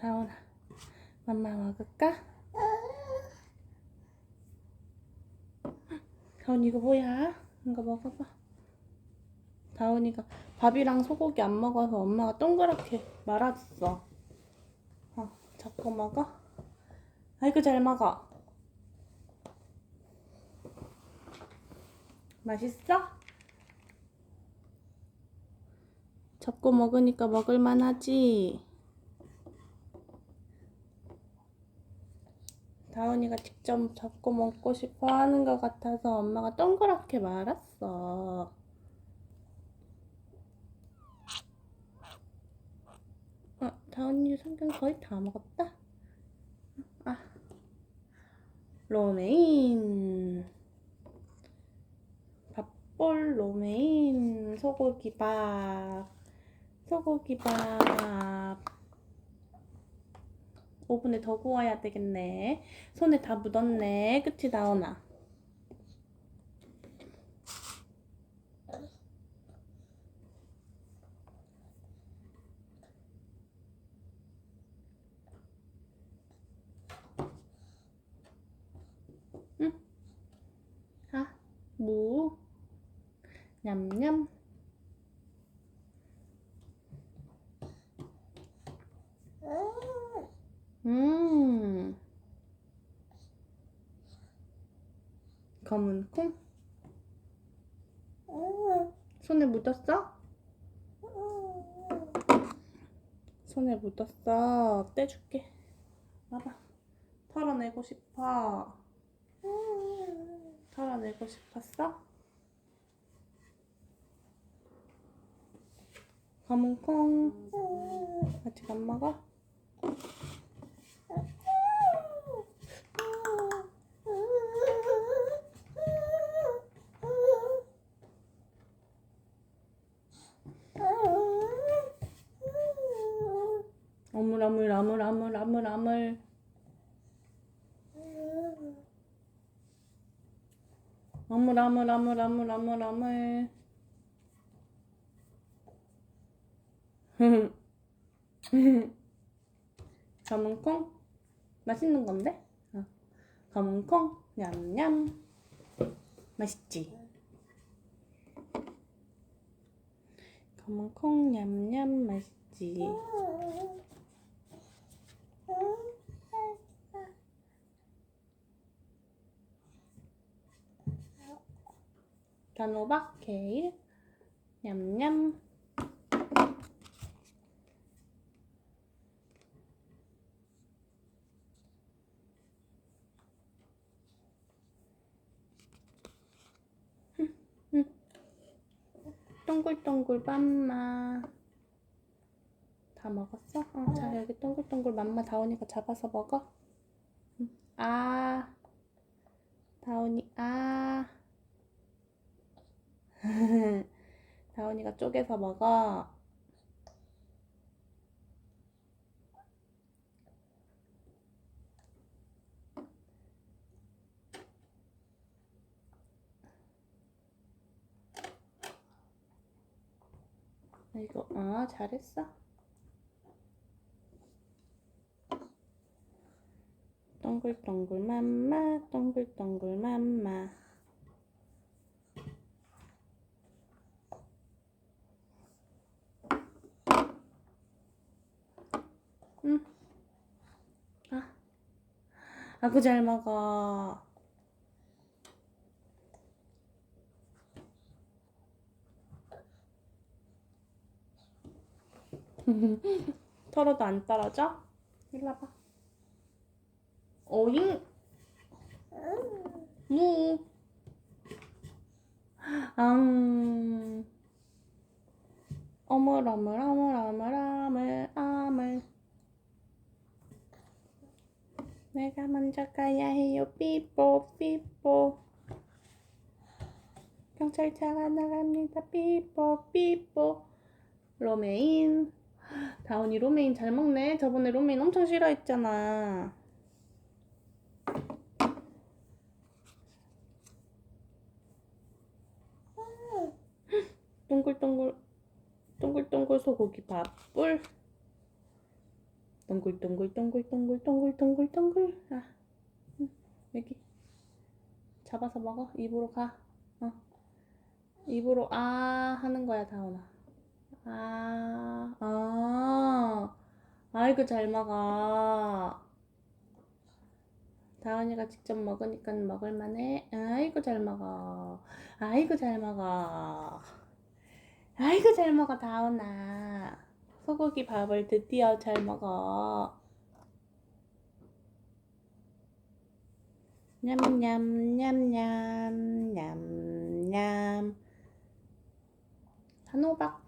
다온아, 맘마 먹을까? 다온 이거 뭐야? 이거 먹어봐. 다온이가 밥이랑 소고기 안 먹어서 엄마가 동그랗게 말아줬어. 어, 잡고 먹어. 아이고 잘 먹어. 맛있어? 잡고 먹으니까 먹을만하지? 다운이가 직접 잡고 먹고 싶어 하는 것 같아서 엄마가 동그랗게 말았어. 어, 다운이 성경 거의 다 먹었다? 아, 로메인. 밥볼 로메인 소고기밥. 소고기밥. 오븐에 더 구워야 되겠네. 손에 다 묻었네. 그치, 다온아? 응? 아, 무. 냠냠. 음. 검은 콩? 손에 묻었어? 손에 묻었어. 떼줄게. 봐봐. 털어내고 싶어. 털어내고 싶었어? 검은 콩. 아직 안 먹어? 어물 어물 어물 어물 어물 어물 어물 어물 어물 어물 어물 어물 검은 콩 맛있는 건데? 어. 검은 콩 냠냠 맛있지? 검은 콩 냠냠 맛있지? cho nó bắt cái nhầm nhâm. 동글동글 밤마 다 먹었어? 어, 자 여기 동글동글 맘마 다온이가 잡아서 먹어. 응. 아. 다온이 아. 다온이가 쪼개서 먹어. 이거 어 잘했어 동글동글 맘마 동글동글 맘마 응. 아, 아구 잘 먹어. 털어도 안 떨어져? 일로 와봐. 오잉? 무. 앙. 어물, 어물, 어물, 어물, 어물, 어물. 내가 먼저 가야 해요. 삐뽀, 삐뽀. 경찰차가 나갑니다. 삐뽀, 삐뽀. 로메인. 다운이 로메인 잘 먹네. 저번에 로메인 엄청 싫어했잖아. 동글동글 동글동글 소고기 밥불 동글 동글동글 동글동글 동글. 아, 응, 여기 잡아서 먹어. 입으로 가. 어. 입으로 아 하는 거야 다운아. 아, 아, 아이고 잘 먹어. 다운이가 직접 먹으니까 먹을만해. 아이고 잘 먹어. 아이고 잘 먹어. 아이고 잘 먹어 다운아. 소고기 밥을 드디어 잘 먹어. 냠냠 냠냠 냠냠. 단호박.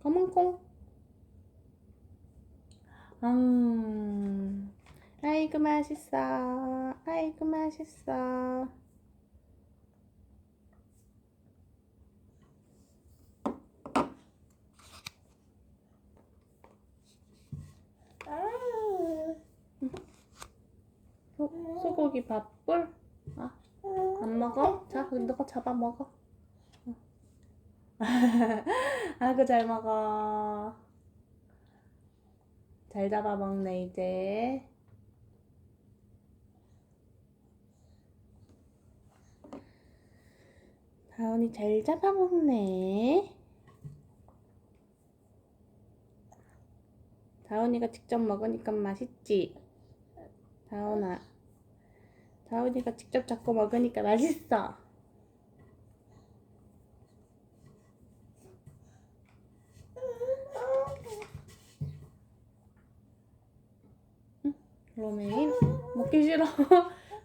검은콩. 음, 아이고 맛있어. 아이고 맛있어. 소, 소고기 밥불? 아, 안 먹어? 자, 너거 잡아 먹어. 어. 아이고 잘 먹어. 잘 잡아 먹네 이제. 다운이 잘 잡아 먹네. 다운이가 직접 먹으니까 맛있지? 다운아. 다운이가 직접 잡고 먹으니까 맛있어. 로메인 먹기 싫어.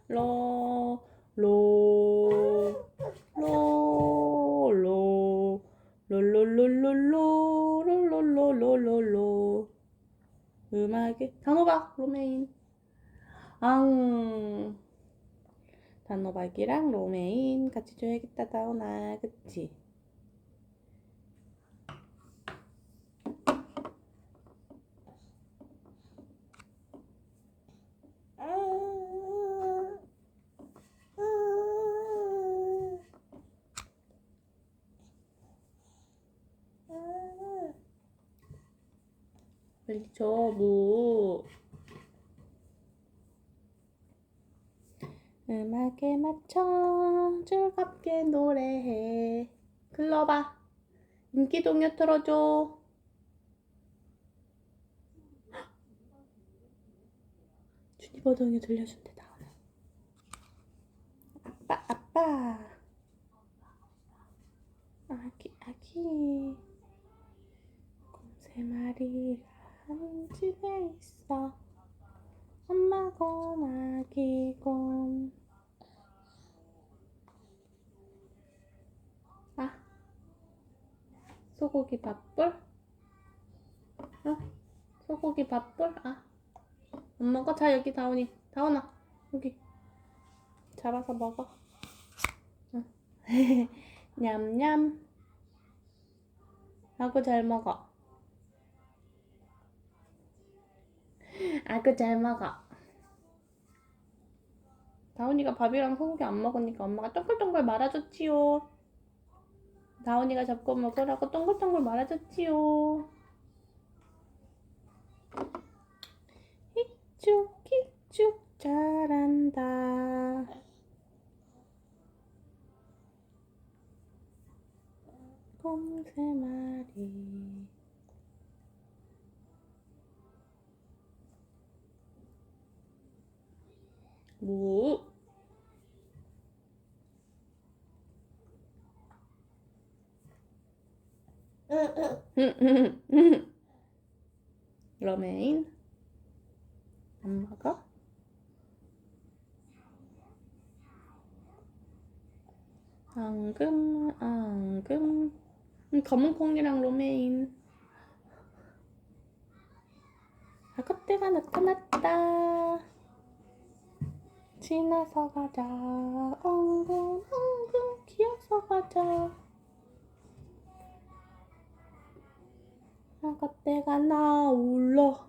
로, 로, 로, 로, 롤롤롤롤로, 롤롤롤롤롤로. 음악에 단호박 로메인. 앙. 단호박이랑 로메인 같이 줘야겠다 다운아 그치? 줘, 무. 음악에 맞춰 즐겁게 노래해. 글러봐. 인기 동요 틀어줘. 주니버 동요 들려준대, 나오네. 아빠, 아빠. 아기, 아기. 곰세 마리가 한 집에 있어. 엄마 곰, 아기 곰. 아, 소고기 밥불? 어? 소고기 밥불? 아, 안 먹어? 자, 여기 다운이. 다운아, 여기. 잡아서 먹어. 응. 냠냠. 아구 잘 먹어. 아구 잘 먹어. 다운이가 밥이랑 소고기 안 먹으니까 엄마가 동글동글 말아줬지요. 다운이가 잡고 먹으라고 동글동글 말아줬지요. 히쭉 히쭉 잘한다. 곰세 마리. 무. 로메인 안 먹어? 앙금 앙금 음, 검은 콩이랑 로메인 아것대가 나타났다 지나서 가자. 엉금 엉금 기어서 가자. 아가 때가 나올러.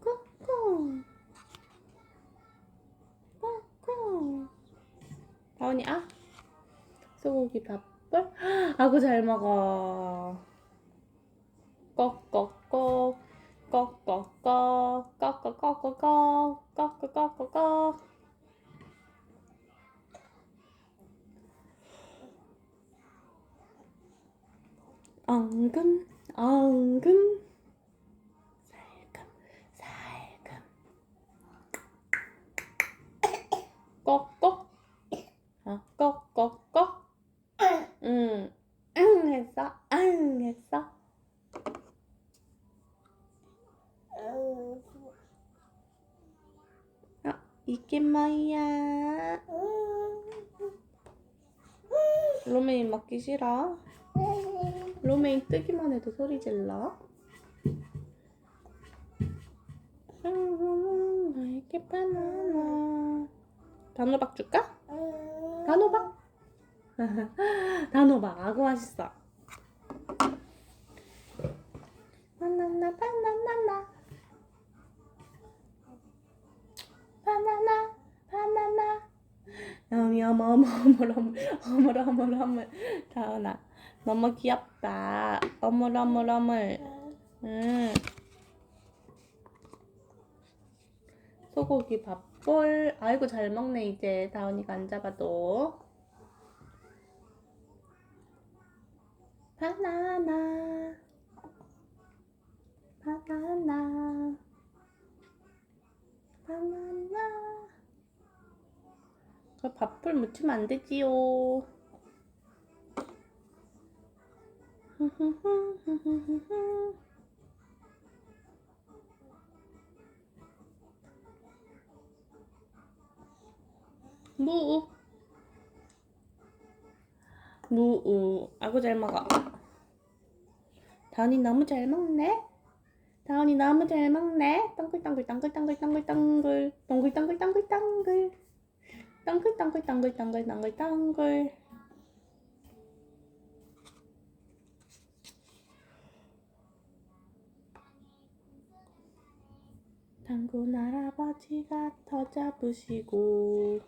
꾹꾹 꾹꾹 다운이 아? 소고기 밥벌? 아구 잘 먹어. 꺼꺼꺼 꺼꺼꺼 꺼꺼꺼꺼꺼 꺼꺼꺼꺼꺼 앙금 앙금 싫어? 로메인 뜨기만 해도 소리 질러 어머 어머 어머 어머 어머 어머 어머 다은아 너무 귀엽다. 어머 어머 어머. 응. 소고기 밥볼. 아이고 잘 먹네 이제. 다은이가 안 잡아도. 바나나. 바나나. 바나나 그 밥풀 묻히면 안 되지요. 무우 무우. 아구 잘 먹어. 다은이 너무 잘 먹네. 다은이 너무 잘 먹네. 동글동글 동글동글 동글동글 동글동글 동글동글 동글 동글 동글동글 동글동글 동글 당군 할아버지가 더 잡으시고.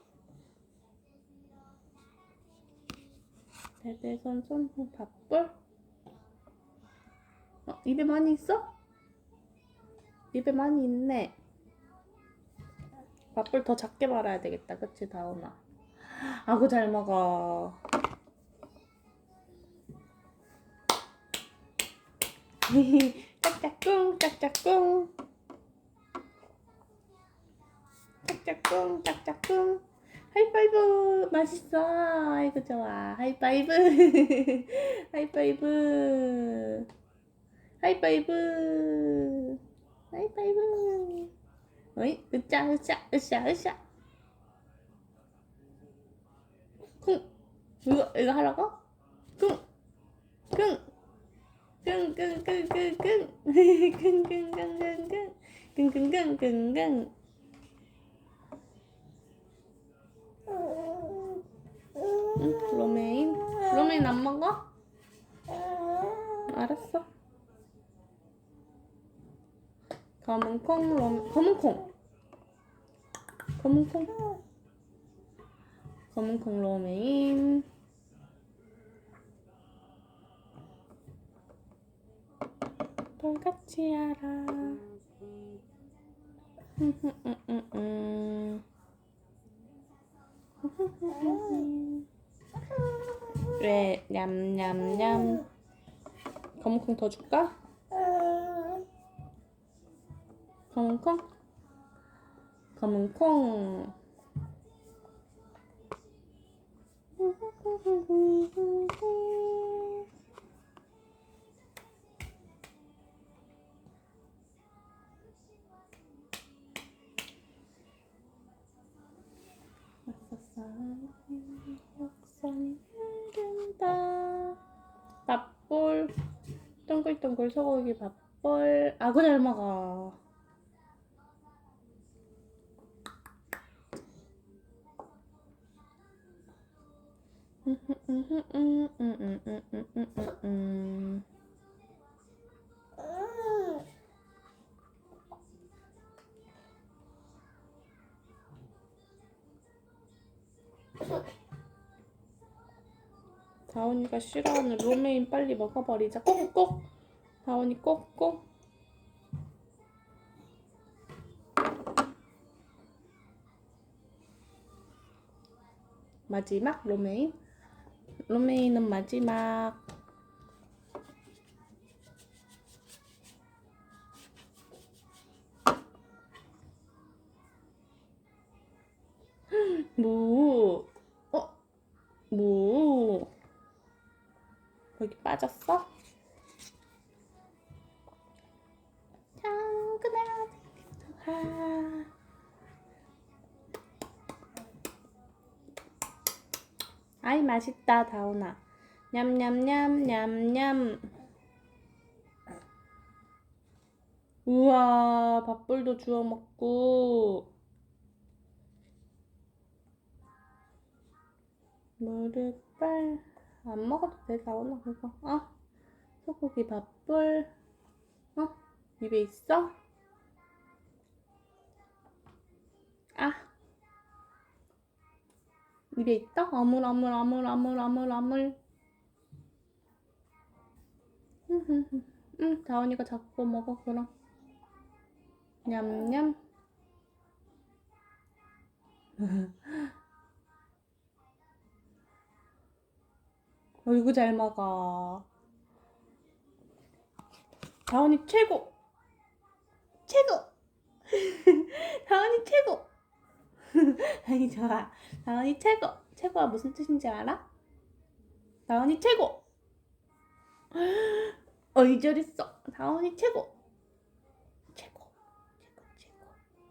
대대손 손후 밥볼 어, 입에 많이 있어? 입에 많이 있네 밥볼 더 작게 말아야 되겠다. 그치 다운아? 아구 잘 먹어. 짝짝꿍 짝짝꿍. 짝짝꿍 짝짝꿍. 하이파이브! 맛있어. 아이고 좋아. 하이파이브. 하이파이브. 하이파이브. 하이파이브 어이? 으쌰, 으쌰, 으쌰, 으쌰. 쿵. 이거, 이거 하라고? 쿵. 쿵. 끙, 끙, 끙, 끙, 끙. 끙, 끙, 끙, 끙, 끙. 끙, 끙, 끙, 끙, 끙. 응, 검은 콩 로, 검은 콩. 검은 콩. 검은 콩 로메인. 돌같이 알아 왜 냠냠냠? 검은 콩 더 줄까? 검은 콩? 검은 콩. 역선이 흐른다. 밥볼 동글동글 소고기 밥볼 아구 잘 먹어. 다온이가 싫어하는 로메인 빨리 먹어버리자. 꼭꼭. 다온이 꼭꼭. 마지막 로메인. 룸메이는 마지막 뭐? 어? 뭐? 여기 빠졌어? 짱 그날 아. 아이 맛있다 다운아. 냠냠냠 냠냠. 우와 밥볼도 주워 먹고. 무릎발 안 먹어도 돼 다운아 그거. 어? 소고기 밥볼. 어? 입에 있어? 아. 입에 있다? 아물 아물 아물 아물 아물 아물. 응 다원이가 잡고 먹어 그럼 냠냠. 어이구 잘 먹어. 다원이 최고. 최고. 다원이 최고 아니 좋아. 다원이 최고. 최고가 무슨 뜻인지 알아? 다원이 최고. 어이 저랬어. 다원이 최고. 최고. 최고 최고.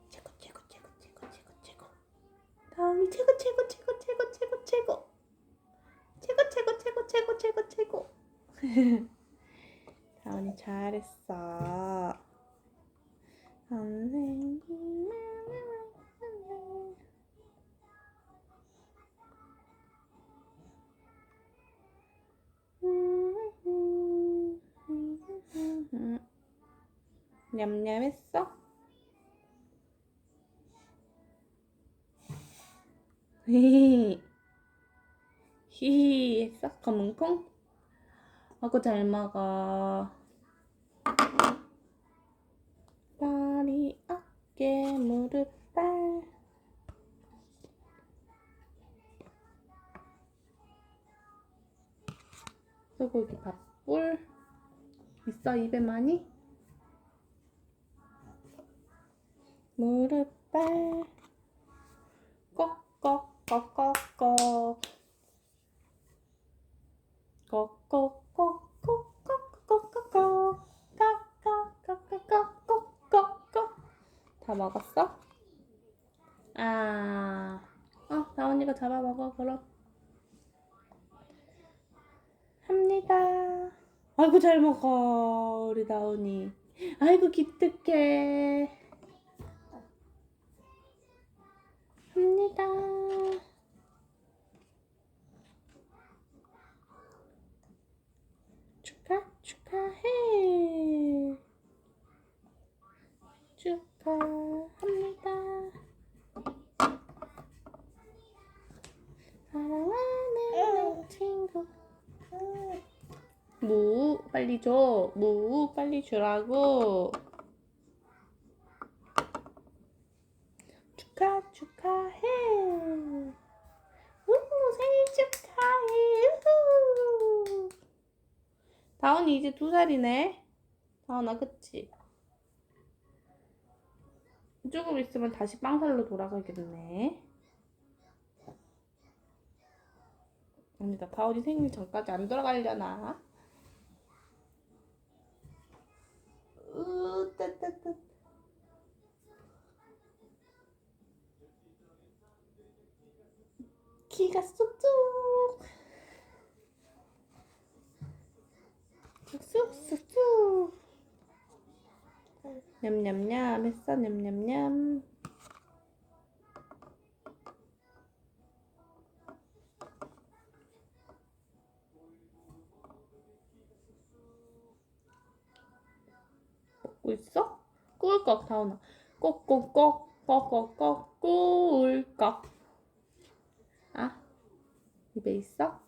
최고 최고 최고 최고 최고. 다원이 최고 최고 최고 최고 최고 최고. 최고 최고 최고 최고 최고 최고. 다원이 잘했어. 선생님. 냠냠했어? 히히 히히 했어? 검은 콩? 아구 잘 먹어 다리 어깨 무릎 발 소고기 밥볼 있어 입에 많이? 무릎발 꼭꼭꼭꼭꼭 꼭꼭꼭꼭꼭꼭꼭꼭 꼭꼭꼭꼭꼭꼭 다 먹었어? 아, 어, 다원이가 잡아 먹어 그럼 합니다. 아이고 잘 먹어 우리 다운이. 아이고 기특해. 합니다. 축하 축하해. 축하합니다. 사랑하는 친구. 무 빨리 줘. 무 빨리 주라고. 축하 축하해. 우후 생일 축하해. 우후. 다원이 이제 두 살이네. 다원아 그치? 조금 있으면 다시 빵살로 돌아가겠네. 아니다 다원이 생일 전까지 안 돌아가려나? 키가 쑥쑥. 쑥쑥쑥 냠냠냠 했어 냠냠냠. 먹고 있어? 꿀꺽 다운아. 꼭꼭꼭 꼭꼭꼭 꿀꺽 아 입에 있어?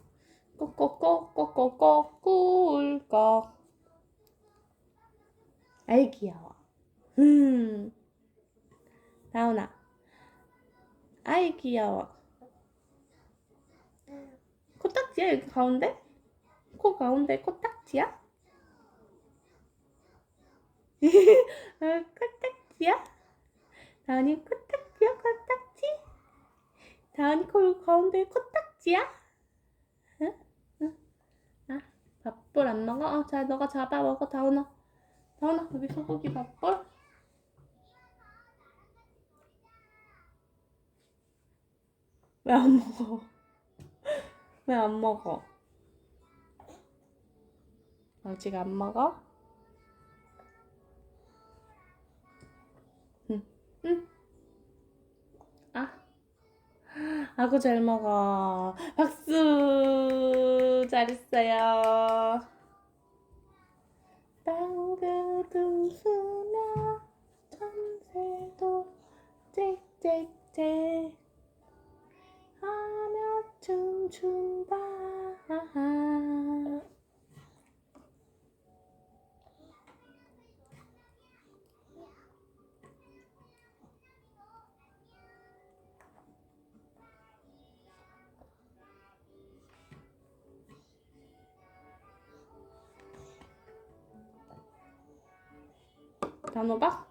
꼬꼬꼬꼬꼬꼬 꿀꺽 아이 귀여워 음 다운아 아이 귀여워 코딱지야 여기 가운데? 코 가운데 코딱지야? 아, 코딱지야? 다운이 코딱지야 코딱지? 다운이 코 가운데 코딱지야? 응? 응? 아 밥볼 안 먹어? 어, 자 너가 잡아 먹어 다운아 다운아 여기 소고기 밥볼 왜 안 먹어? 왜 안 먹어? 아직 안 먹어? 응, 응. 아구 잘 먹어. 박수! 잘했어요. 방긋 웃으며 참새도 짹짹짹 하며 춤춘다. 단호박?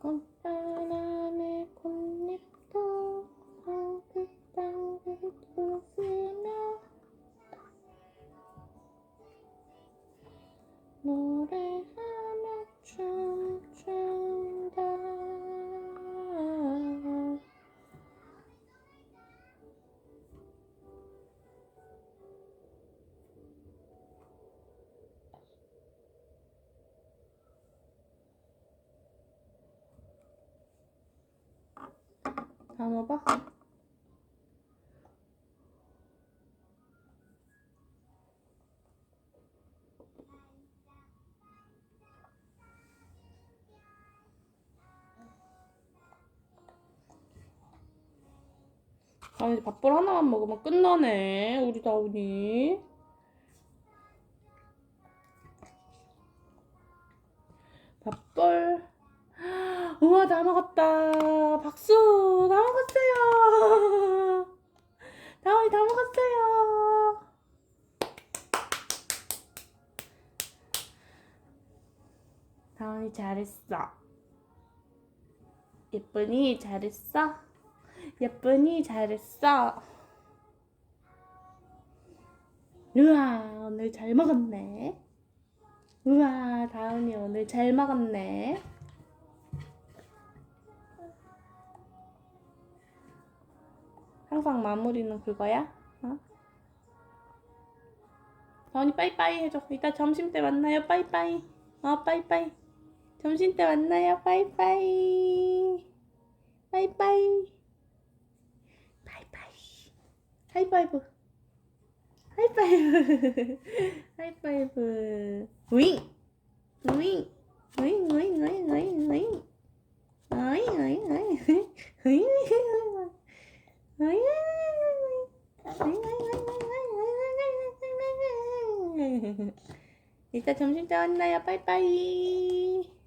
꽃바 단호박? 다운이 밥볼 하나만 먹으면 끝나네 우리 다운이 예쁜이 잘했어? 예쁜이 잘했어? 우와 오늘 잘 먹었네. 우와 다운이 오늘 잘 먹었네. 항상 마무리는 그거야? 어? 다운이 빠이빠이 해줘. 이따 점심 때 만나요. 빠이빠이. 어 빠이빠이. 점심 때 만나요. 빠이빠이 빠이빠이 바이바이 하이파이브 하이파이브 하이파이브 윙 윙 윙 윙 윙 윙 윙 어이 어이 어이 어이 이따 점심 때 만나요. 빠이빠이.